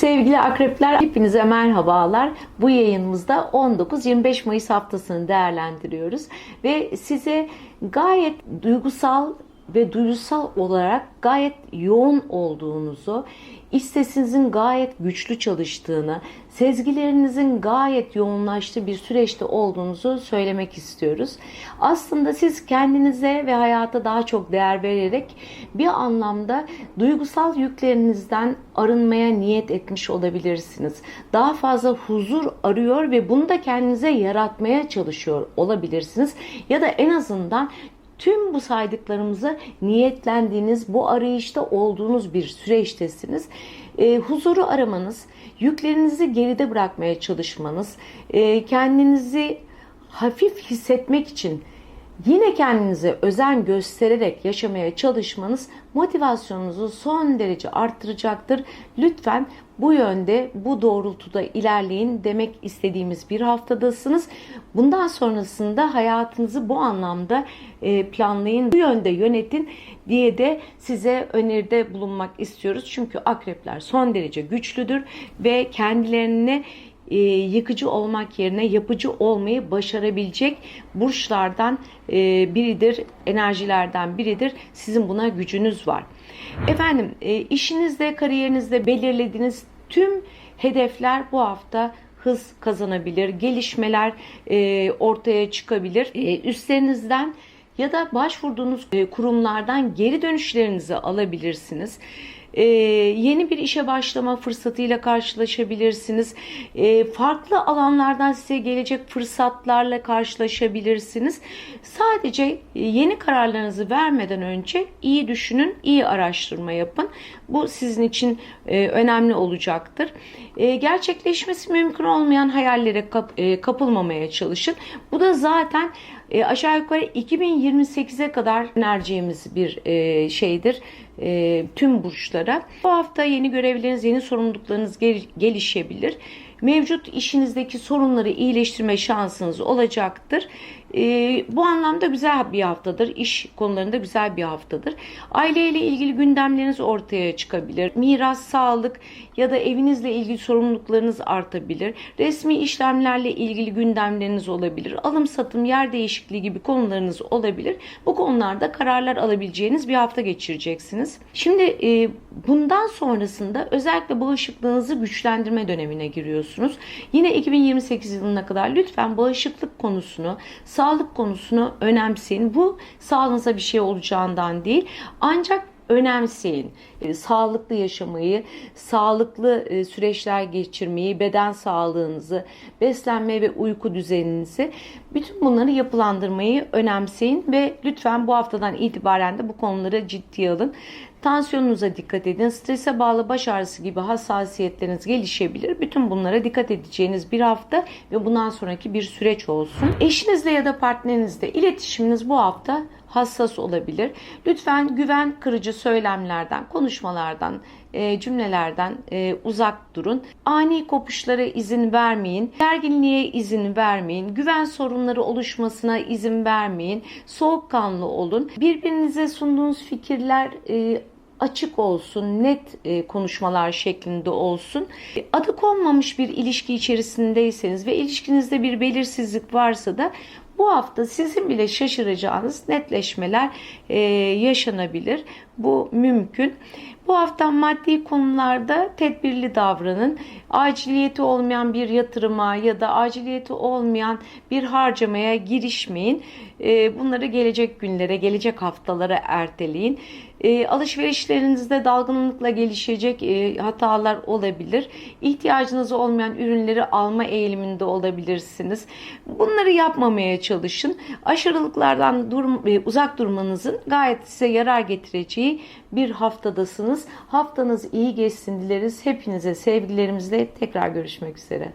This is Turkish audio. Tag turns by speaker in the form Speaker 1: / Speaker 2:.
Speaker 1: Sevgili akrepler hepinize merhabalar. Bu yayınımızda 19-25 Mayıs haftasını değerlendiriyoruz ve size gayet duygusal ve duygusal olarak gayet yoğun olduğunuzu, iç sesinizin gayet güçlü çalıştığını, sezgilerinizin gayet yoğunlaştığı bir süreçte olduğunuzu söylemek istiyoruz. Aslında siz kendinize ve hayata daha çok değer vererek bir anlamda duygusal yüklerinizden arınmaya niyet etmiş olabilirsiniz. Daha fazla huzur arıyor ve bunu da kendinize yaratmaya çalışıyor olabilirsiniz. Ya da en azından Tüm bu saydıklarımızı niyetlendiğiniz, bu arayışta olduğunuz bir süreçtesiniz. E, huzuru aramanız, yüklerinizi geride bırakmaya çalışmanız, e, kendinizi hafif hissetmek için yine kendinize özen göstererek yaşamaya çalışmanız motivasyonunuzu son derece arttıracaktır. Lütfen bu yönde, bu doğrultuda ilerleyin demek istediğimiz bir haftadasınız. Bundan sonrasında hayatınızı bu anlamda e, planlayın, bu yönde yönetin diye de size öneride bulunmak istiyoruz. Çünkü akrepler son derece güçlüdür ve kendilerini e, yıkıcı olmak yerine yapıcı olmayı başarabilecek burçlardan e, biridir, enerjilerden biridir. Sizin buna gücünüz var. Efendim e, işinizde, kariyerinizde belirlediğiniz tüm hedefler bu hafta hız kazanabilir, gelişmeler e, ortaya çıkabilir. E, üstlerinizden ya da başvurduğunuz e, kurumlardan geri dönüşlerinizi alabilirsiniz. Ee, yeni bir işe başlama fırsatıyla karşılaşabilirsiniz. Ee, farklı alanlardan size gelecek fırsatlarla karşılaşabilirsiniz. Sadece yeni kararlarınızı vermeden önce iyi düşünün, iyi araştırma yapın. Bu sizin için e, önemli olacaktır. E, gerçekleşmesi mümkün olmayan hayallere kap, e, kapılmamaya çalışın. Bu da zaten e, aşağı yukarı 2028'e kadar önereceğimiz bir e, şeydir e, tüm burçlara. Bu hafta yeni görevleriniz, yeni sorumluluklarınız gel, gelişebilir. Mevcut işinizdeki sorunları iyileştirme şansınız olacaktır. E, bu anlamda güzel bir haftadır. İş konularında güzel bir haftadır. Aileyle ilgili gündemleriniz ortaya çıkabilir. Miras, sağlık ya da evinizle ilgili sorumluluklarınız artabilir. Resmi işlemlerle ilgili gündemleriniz olabilir. Alım satım, yer değişikliği gibi konularınız olabilir. Bu konularda kararlar alabileceğiniz bir hafta geçireceksiniz. Şimdi e, bundan sonrasında özellikle bağışıklığınızı güçlendirme dönemine giriyorsunuz. Yine 2028 yılına kadar lütfen bağışıklık konusunu, sağlık konusunu önemseyin. Bu sağlığınıza bir şey olacağından değil. Ancak önemseyin. E, sağlıklı yaşamayı, sağlıklı e, süreçler geçirmeyi, beden sağlığınızı, beslenme ve uyku düzeninizi, bütün bunları yapılandırmayı önemseyin ve lütfen bu haftadan itibaren de bu konuları ciddiye alın. Tansiyonunuza dikkat edin. Strese bağlı baş ağrısı gibi hassasiyetleriniz gelişebilir. Bütün bunlara dikkat edeceğiniz bir hafta ve bundan sonraki bir süreç olsun. Eşinizle ya da partnerinizle iletişiminiz bu hafta hassas olabilir. Lütfen güven kırıcı söylemlerden, konuşmalardan, e, cümlelerden e, uzak durun. Ani kopuşlara izin vermeyin. Gerginliğe izin vermeyin. Güven sorunları oluşmasına izin vermeyin. Soğukkanlı olun. Birbirinize sunduğunuz fikirler e, açık olsun, net e, konuşmalar şeklinde olsun. Adı konmamış bir ilişki içerisindeyseniz ve ilişkinizde bir belirsizlik varsa da bu hafta sizin bile şaşıracağınız netleşmeler e, yaşanabilir. Bu mümkün. Bu hafta maddi konularda tedbirli davranın. Aciliyeti olmayan bir yatırıma ya da aciliyeti olmayan bir harcamaya girişmeyin. E, bunları gelecek günlere, gelecek haftalara erteleyin. E, alışverişlerinizde dalgınlıkla gelişecek e, hatalar olabilir. İhtiyacınız olmayan ürünleri alma eğiliminde olabilirsiniz. Bunları yapmamaya çalışın. Aşırılıklardan dur, e, uzak durmanızın gayet size yarar getireceği bir haftadasınız. Haftanız iyi geçsin dileriz. Hepinize sevgilerimizle tekrar görüşmek üzere.